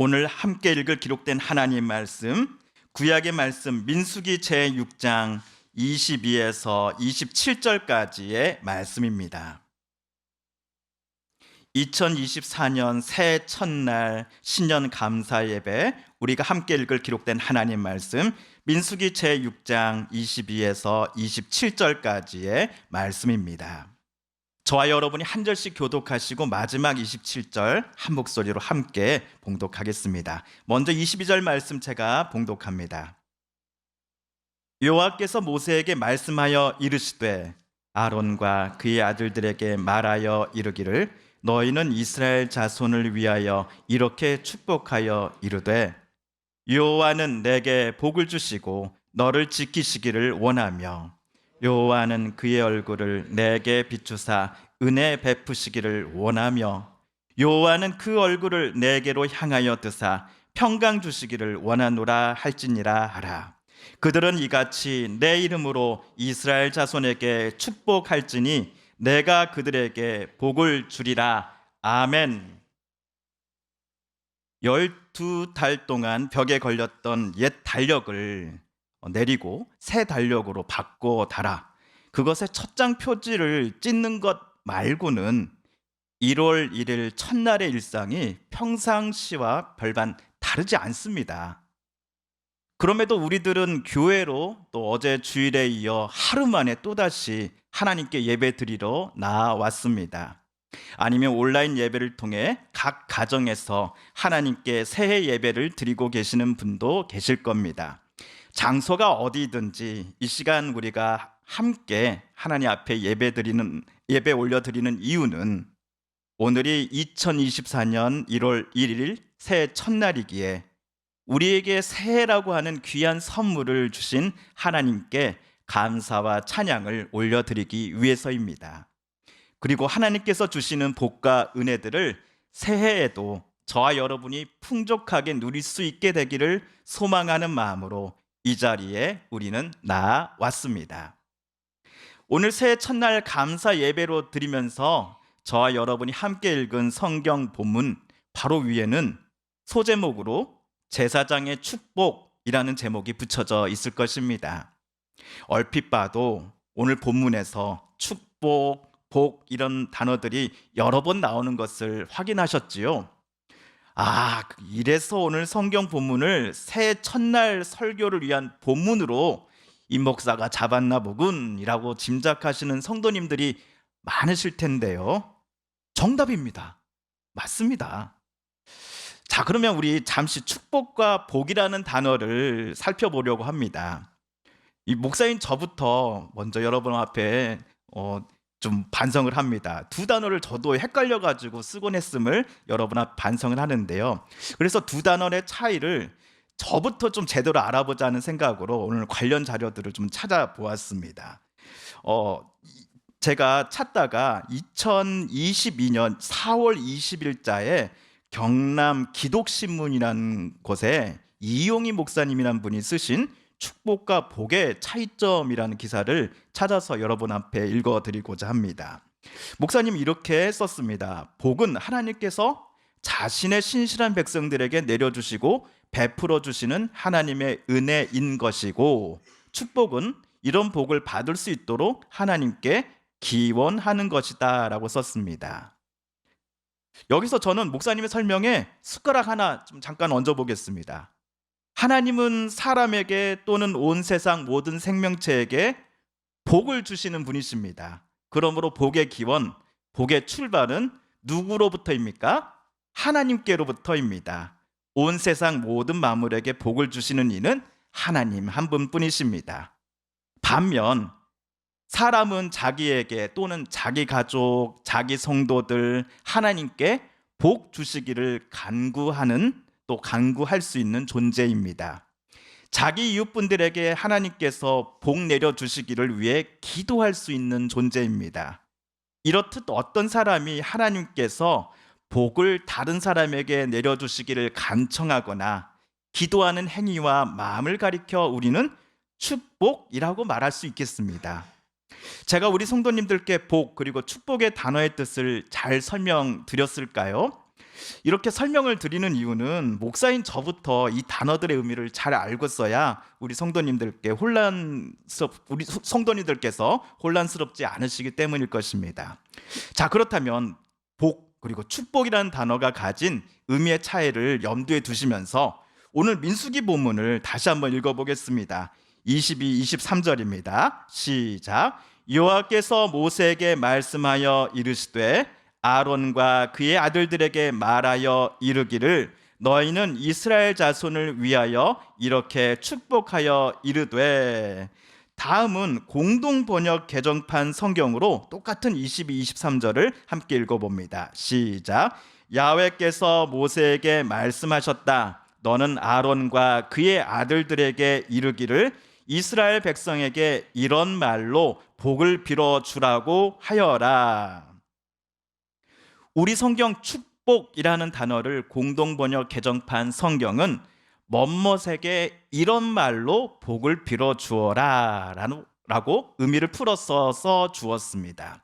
오늘 함께 읽을 기록된 하나님 말씀 구약의 말씀 민수기 제6장 22에서 27절까지의 말씀입니다. 2024년 새해 첫날 신년 감사 예배 우리가 함께 읽을 기록된 하나님 말씀 민수기 제6장 22에서 27절까지의 말씀입니다. 저와 여러분이 한 절씩 교독하시고 마지막 27절 한 목소리로 함께 봉독하겠습니다. 먼저 22절 말씀 제가 봉독합니다. 여호와께서 모세에게 말씀하여 이르시되 아론과 그의 아들들에게 말하여 이르기를 너희는 이스라엘 자손을 위하여 이렇게 축복하여 이르되 여호와는 내게 복을 주시고 너를 지키시기를 원하며 여호와는 그의 얼굴을 내게 비추사 은혜 베푸시기를 원하며 여호와는 그 얼굴을 내게로 향하여 드사 평강 주시기를 원하노라 할지니라 하라. 그들은 이같이 내 이름으로 이스라엘 자손에게 축복할지니 내가 그들에게 복을 주리라. 아멘. 열두 달 동안 벽에 걸렸던 옛 달력을 내리고 새 달력으로 바꿔 달아 그것의 첫 장 표지를 찢는 것 말고는 1월 1일 첫날의 일상이 평상시와 별반 다르지 않습니다. 그럼에도 우리들은 교회로 또 어제 주일에 이어 하루 만에 또다시 하나님께 예배 드리러 나왔습니다. 아니면 온라인 예배를 통해 각 가정에서 하나님께 새해 예배를 드리고 계시는 분도 계실 겁니다. 장소가 어디든지 이 시간 우리가 함께 하나님 앞에 예배 드리는 예배 올려 드리는 이유는 오늘이 2024년 1월 1일 새해 첫날이기에 우리에게 새해라고 하는 귀한 선물을 주신 하나님께 감사와 찬양을 올려 드리기 위해서입니다. 그리고 하나님께서 주시는 복과 은혜들을 새해에도 저와 여러분이 풍족하게 누릴 수 있게 되기를 소망하는 마음으로 이 자리에 우리는 나왔습니다. 오늘 새해 첫날 감사 예배로 드리면서 저와 여러분이 함께 읽은 성경 본문 바로 위에는 소제목으로 제사장의 축복이라는 제목이 붙여져 있을 것입니다. 얼핏 봐도 오늘 본문에서 축복, 복 이런 단어들이 여러 번 나오는 것을 확인하셨지요. 아, 이래서 오늘 성경 본문을 새해 첫날 설교를 위한 본문으로 임 목사가 잡았나 보군이라고 짐작하시는 성도님들이 많으실 텐데요. 정답입니다. 맞습니다. 자, 그러면 우리 잠시 축복과 복이라는 단어를 살펴보려고 합니다. 이 목사인 저부터 먼저 여러분 앞에 어, 좀 반성을 합니다. 두 단어를 저도 헷갈려 가지고 쓰곤 했음을 여러분 앞 반성을 하는데요. 그래서 두 단어의 차이를 저부터 좀 제대로 알아보자는 생각으로 오늘 관련 자료들을 좀 찾아보았습니다. 어, 제가 찾다가 2022년 4월 20일자에 경남 기독신문이라는 곳에 이용희 목사님이라는 분이 쓰신 축복과 복의 차이점이라는 기사를 찾아서 여러분 앞에 읽어 드리고자 합니다. 목사님 이렇게 썼습니다. 복은 하나님께서 자신의 신실한 백성들에게 내려주시고 베풀어 주시는 하나님의 은혜인 것이고 축복은 이런 복을 받을 수 있도록 하나님께 기원하는 것이다라고 썼습니다. 여기서 저는 목사님의 설명에 숟가락 하나 좀 잠깐 얹어 보겠습니다. 하나님은 사람에게 또는 온 세상 모든 생명체에게 복을 주시는 분이십니다. 그러므로 복의 기원, 복의 출발은 누구로부터입니까? 하나님께로부터입니다. 온 세상 모든 만물에게 복을 주시는 이는 하나님 한 분뿐이십니다. 반면 사람은 자기에게 또는 자기 가족, 자기 성도들 하나님께 복 주시기를 간구하는 또 간구할 수 있는 존재입니다. 자기 이웃분들에게 하나님께서 복 내려 주시기를 위해 기도할 수 있는 존재입니다. 이렇듯 어떤 사람이 하나님께서 복을 다른 사람에게 내려 주시기를 간청하거나 기도하는 행위와 마음을 가리켜 우리는 축복이라고 말할 수 있겠습니다. 제가 우리 성도님들께 복 그리고 축복의 단어의 뜻을 잘 설명드렸을까요? 이렇게 설명을 드리는 이유는 목사인 저부터 이 단어들의 의미를 잘 알고 써야 우리 성도님들께 혼란스럽 우리 소- 성도님들께서 혼란스럽지 않으시기 때문일 것입니다. 자, 그렇다면 복 그리고 축복이라는 단어가 가진 의미의 차이를 염두에 두시면서 오늘 민수기 본문을 다시 한번 읽어 보겠습니다. 22, 23절입니다. 시작. 여호와께서 모세에게 말씀하여 이르시되 아론과 그의 아들들에게 말하여 이르기를 너희는 이스라엘 자손을 위하여 이렇게 축복하여 이르되 다음은 공동 번역 개정판 성경으로 똑같은 22, 23절을 함께 읽어봅니다. 시작. 야훼께서 모세에게 말씀하셨다. 너는 아론과 그의 아들들에게 이르기를 이스라엘 백성에게 이런 말로 복을 빌어 주라고 하여라. 우리 성경 축복이라는 단어를 공동 번역 개정판 성경은 멋멋에게 이런 말로 복을 빌어 주어라 라고 의미를 풀어서 써 주었습니다.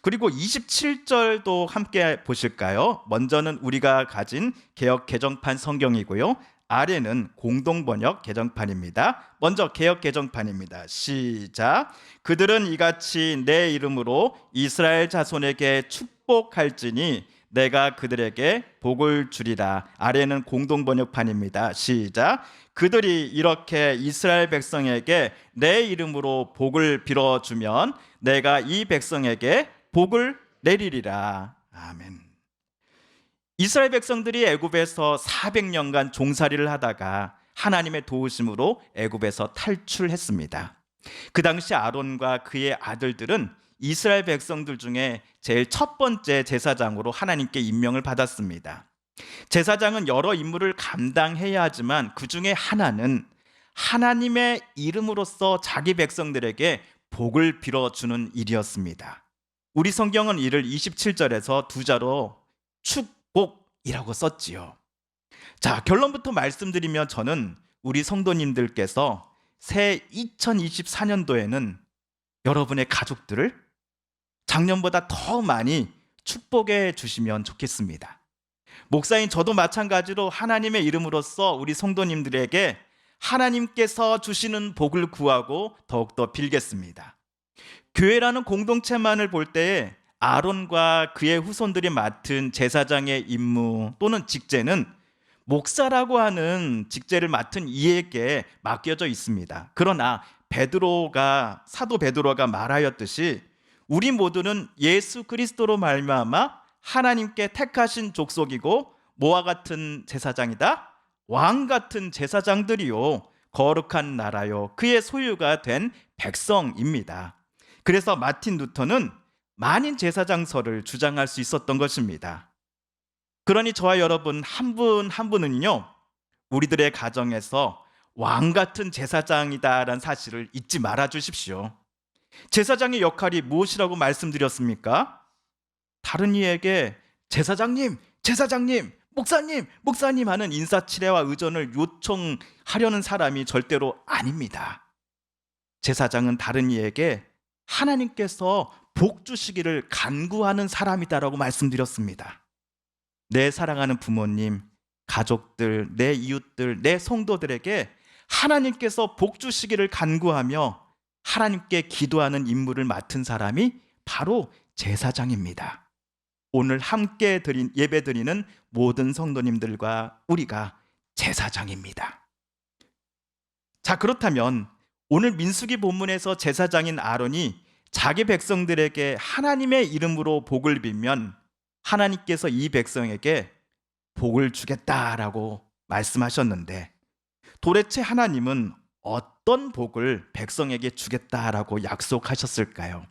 그리고 27절도 함께 보실까요? 먼저는 우리가 가진 개혁 개정판 성경이고요. 아래는 공동 번역 개정판입니다. 먼저 개혁 개정판입니다. 시작. 그들은 이같이 내 이름으로 이스라엘 자손에게 축복할지니 내가 그들에게 복을 주리라. 아래는 공동 번역판입니다. 시작. 그들이 이렇게 이스라엘 백성에게 내 이름으로 복을 빌어 주면 내가 이 백성에게 복을 내리리라. 아멘. 이스라엘 백성들이 애굽에서 400년간 종살이를 하다가 하나님의 도우심으로 애굽에서 탈출했습니다. 그 당시 아론과 그의 아들들은 이스라엘 백성들 중에 제일 첫 번째 제사장으로 하나님께 임명을 받았습니다. 제사장은 여러 임무를 감당해야 하지만 그 중에 하나는 하나님의 이름으로써 자기 백성들에게 복을 빌어주는 일이었습니다. 우리 성경은 이를 27절에서 두 자로 축복이라고 썼지요. 자, 결론부터 말씀드리면 저는 우리 성도님들께서 새 2024년도에는 여러분의 가족들을 작년보다 더 많이 축복해 주시면 좋겠습니다. 목사인 저도 마찬가지로 하나님의 이름으로써 우리 성도님들에게 하나님께서 주시는 복을 구하고 더욱더 빌겠습니다. 교회라는 공동체만을 볼 때에 아론과 그의 후손들이 맡은 제사장의 임무 또는 직제는 목사라고 하는 직제를 맡은 이에게 맡겨져 있습니다. 그러나 베드로가 사도 베드로가 말하였듯이 우리 모두는 예수 그리스도로 말미암아 하나님께 택하신 족속이고 모와 같은 제사장이다. 왕 같은 제사장들이요 거룩한 나라요 그의 소유가 된 백성입니다. 그래서 마틴 루터는 만인 제사장설을 주장할 수 있었던 것입니다. 그러니 저와 여러분 한 분한 분은요 우리들의 가정에서 왕 같은 제사장이다라는 사실을 잊지 말아 주십시오. 제사장의 역할이 무엇이라고 말씀드렸습니까? 다른 이에게 제사장님, 제사장님, 목사님, 목사님 하는 인사치레와 의전을 요청하려는 사람이 절대로 아닙니다. 제사장은 다른 이에게 하나님께서 복 주시기를 간구하는 사람이다라고 말씀드렸습니다. 내 사랑하는 부모님, 가족들, 내 이웃들, 내 성도들에게 하나님께서 복 주시기를 간구하며 하나님께 기도하는 임무를 맡은 사람이 바로 제사장입니다. 오늘 함께 드린 예배 드리는 모든 성도님들과 우리가 제사장입니다. 자, 그렇다면 오늘 민수기 본문에서 제사장인 아론이 자기 백성들에게 하나님의 이름으로 복을 빌면 하나님께서 이 백성에게 복을 주겠다라고 말씀하셨는데 도대체 하나님은 어떤 복을 백성에게 주겠다라고 약속하셨을까요?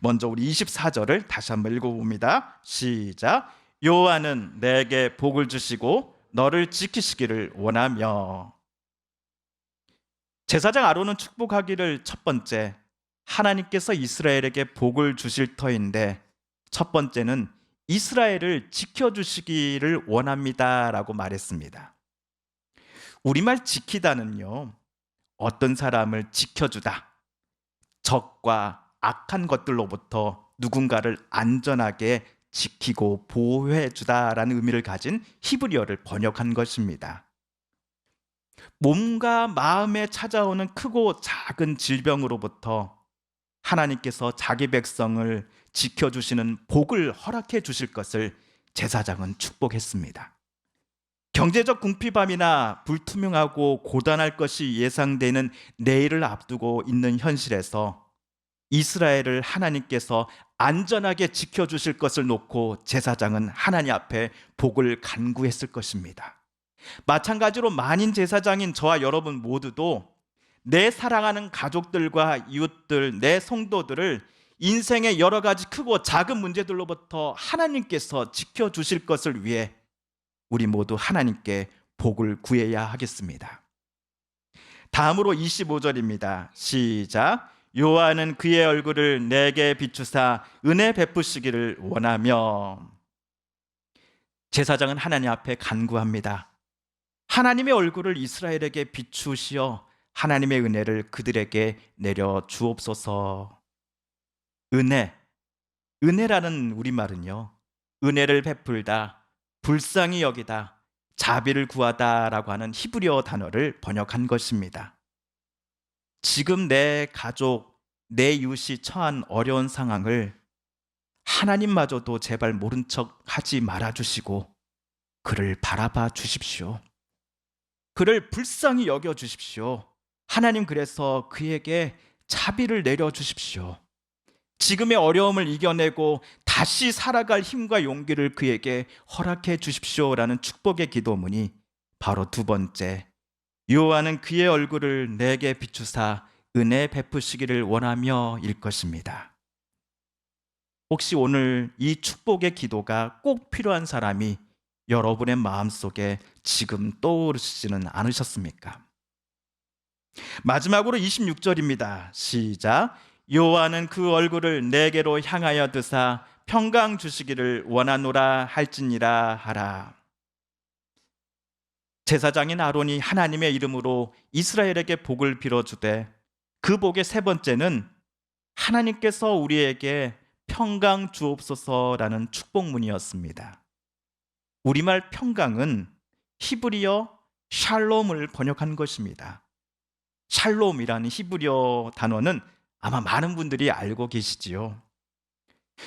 먼저 우리 24절을 다시 한번 읽어봅니다. 시작. 여호와는 내게 복을 주시고 너를 지키시기를 원하며 제사장 아론은 축복하기를 첫 번째 하나님께서 이스라엘에게 복을 주실 터인데 첫 번째는 이스라엘을 지켜주시기를 원합니다라고 말했습니다. 우리말 지키다는요 어떤 사람을 지켜주다 적과 악한 것들로부터 누군가를 안전하게 지키고 보호해 주다라는 의미를 가진 히브리어를 번역한 것입니다. 몸과 마음에 찾아오는 크고 작은 질병으로부터 하나님께서 자기 백성을 지켜주시는 복을 허락해 주실 것을 제사장은 축복했습니다. 경제적 궁핍함이나 불투명하고 고단할 것이 예상되는 내일을 앞두고 있는 현실에서 이스라엘을 하나님께서 안전하게 지켜주실 것을 놓고 제사장은 하나님 앞에 복을 간구했을 것입니다. 마찬가지로 만인 제사장인 저와 여러분 모두도 내 사랑하는 가족들과 이웃들, 내 성도들을 인생의 여러 가지 크고 작은 문제들로부터 하나님께서 지켜주실 것을 위해 우리 모두 하나님께 복을 구해야 하겠습니다. 다음으로 25절입니다. 시작. 요한은 그의 얼굴을 내게 비추사 은혜 베푸시기를 원하며 제사장은 하나님 앞에 간구합니다. 하나님의 얼굴을 이스라엘에게 비추시어 하나님의 은혜를 그들에게 내려 주옵소서. 은혜, 은혜라는 우리말은요, 은혜를 베풀다, 불쌍히 여기다, 자비를 구하다라고 하는 히브리어 단어를 번역한 것입니다. 지금 내 가족, 내 이웃이 처한 어려운 상황을 하나님마저도 제발 모른 척 하지 말아 주시고 그를 바라봐 주십시오. 그를 불쌍히 여겨 주십시오. 하나님 그래서 그에게 자비를 내려 주십시오. 지금의 어려움을 이겨내고 다시 살아갈 힘과 용기를 그에게 허락해 주십시오라는 축복의 기도문이 바로 두 번째 요한은 그의 얼굴을 내게 비추사 은혜 베푸시기를 원하며일 것입니다. 혹시 오늘 이 축복의 기도가 꼭 필요한 사람이 여러분의 마음속에 지금 떠오르시지는 않으셨습니까? 마지막으로 26절입니다. 시작. 요한은 그 얼굴을 내게로 향하여 드사 평강 주시기를 원하노라 할지니라 하라. 제사장인 아론이 하나님의 이름으로 이스라엘에게 복을 빌어주되 그 복의 세 번째는 하나님께서 우리에게 평강 주옵소서라는 축복문이었습니다. 우리말 평강은 히브리어 샬롬을 번역한 것입니다. 샬롬이라는 히브리어 단어는 아마 많은 분들이 알고 계시지요.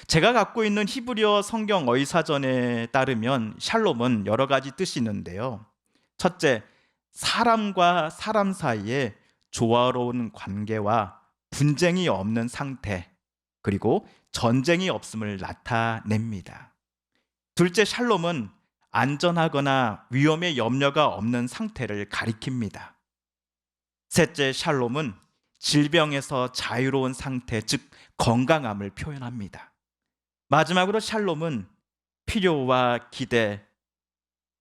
제가 갖고 있는 히브리어 성경 어휘사전에 따르면 샬롬은 여러 가지 뜻이 있는데요. 첫째, 사람과 사람 사이에 조화로운 관계와 분쟁이 없는 상태, 그리고 전쟁이 없음을 나타냅니다. 둘째, 샬롬은 안전하거나 위험의 염려가 없는 상태를 가리킵니다. 셋째, 샬롬은 질병에서 자유로운 상태, 즉 건강함을 표현합니다. 마지막으로 샬롬은 필요와 기대,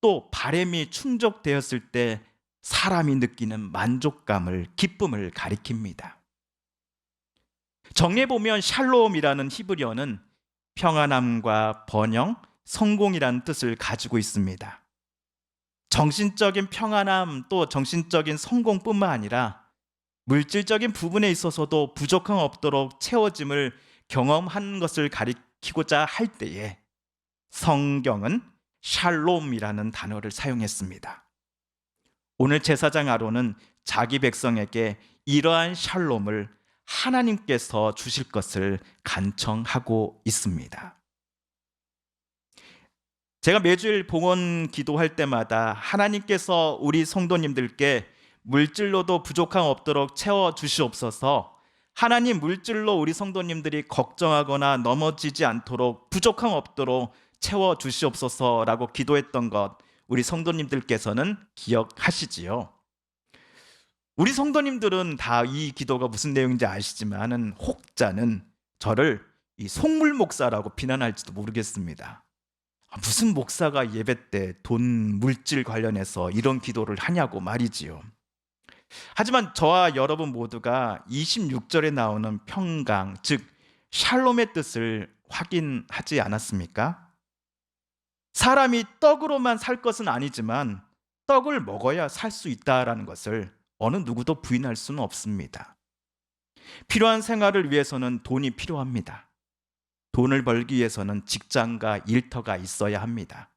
또 바램이 충족되었을 때 사람이 느끼는 만족감을 기쁨을 가리킵니다. 정리해 보면 샬롬이라는 히브리어는 평안함과 번영, 성공이라는 뜻을 가지고 있습니다. 정신적인 평안함 또 정신적인 성공뿐만 아니라 물질적인 부분에 있어서도 부족함 없도록 채워짐을 경험한 것을 가리키고자 할 때에 성경은 샬롬이라는 단어를 사용했습니다. 오늘 제사장 아론은 자기 백성에게 이러한 샬롬을 하나님께서 주실 것을 간청하고 있습니다. 제가 매주일 봉헌 기도할 때마다 하나님께서 우리 성도님들께 물질로도 부족함 없도록 채워 주시옵소서. 하나님 물질로 우리 성도님들이 걱정하거나 넘어지지 않도록 부족함 없도록 채워 주시옵소서라고 기도했던 것 우리 성도님들께서는 기억하시지요. 우리 성도님들은 다 이 기도가 무슨 내용인지 아시지만은 혹자는 저를 이 속물 목사라고 비난할지도 모르겠습니다. 아, 무슨 목사가 예배 때 돈 물질 관련해서 이런 기도를 하냐고 말이지요. 하지만 저와 여러분 모두가 26절에 나오는 평강, 즉 샬롬의 뜻을 확인하지 않았습니까? 사람이 떡으로만 살 것은 아니지만 떡을 먹어야 살 수 있다라는 것을 어느 누구도 부인할 수는 없습니다. 필요한 생활을 위해서는 돈이 필요합니다. 돈을 벌기 위해서는 직장과 일터가 있어야 합니다.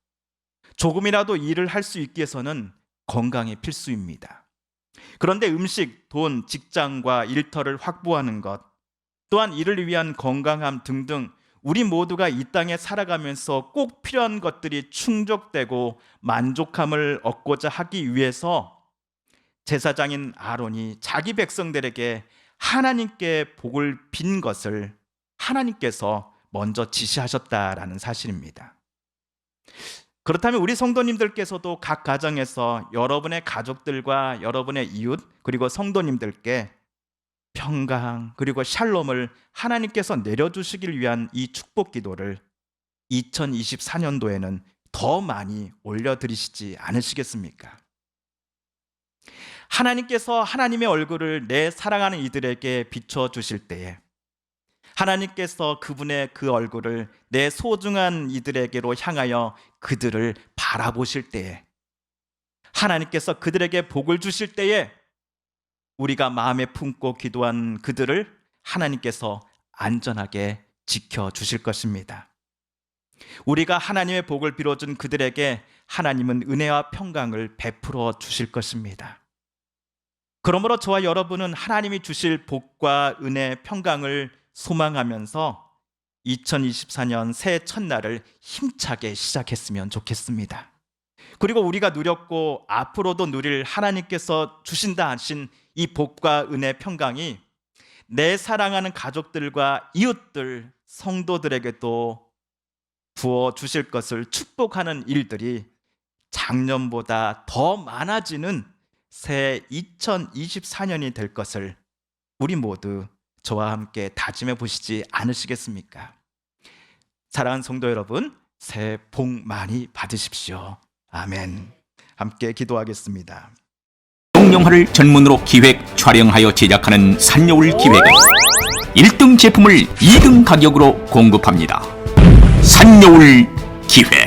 조금이라도 일을 할 수 있기 위해서는 건강이 필수입니다. 그런데 음식, 돈, 직장과 일터를 확보하는 것, 또한 이를 위한 건강함 등등 우리 모두가 이 땅에 살아가면서 꼭 필요한 것들이 충족되고 만족함을 얻고자 하기 위해서 제사장인 아론이 자기 백성들에게 하나님께 복을 빈 것을 하나님께서 먼저 지시하셨다라는 사실입니다. 그렇다면 우리 성도님들께서도 각 가정에서 여러분의 가족들과 여러분의 이웃 그리고 성도님들께 평강 그리고 샬롬을 하나님께서 내려주시길 위한 이 축복 기도를 2024년도에는 더 많이 올려드리시지 않으시겠습니까? 하나님께서 하나님의 얼굴을 내 사랑하는 이들에게 비춰 주실 때에 하나님께서 그분의 그 얼굴을 내 소중한 이들에게로 향하여 그들을 바라보실 때에 하나님께서 그들에게 복을 주실 때에 우리가 마음에 품고 기도한 그들을 하나님께서 안전하게 지켜 주실 것입니다. 우리가 하나님의 복을 빌어준 그들에게 하나님은 은혜와 평강을 베풀어 주실 것입니다. 그러므로 저와 여러분은 하나님이 주실 복과 은혜, 평강을 소망하면서 2024년 새해 첫날을 힘차게 시작했으면 좋겠습니다. 그리고 우리가 누렸고 앞으로도 누릴 하나님께서 주신다 하신 이 복과 은혜, 평강이 내 사랑하는 가족들과 이웃들, 성도들에게도 부어 주실 것을 축복하는 일들이 작년보다 더 많아지는 새 2024년이 될 것을 우리 모두 저와 함께 다짐해 보시지 않으시겠습니까? 사랑하는 성도 여러분, 새해 복 많이 받으십시오. 아멘. 함께 기도하겠습니다. 영화를 전문으로 기획, 촬영하여 제작하는 산여울 기획은 1등 제품을 2등 가격으로 공급합니다. 산여울 기획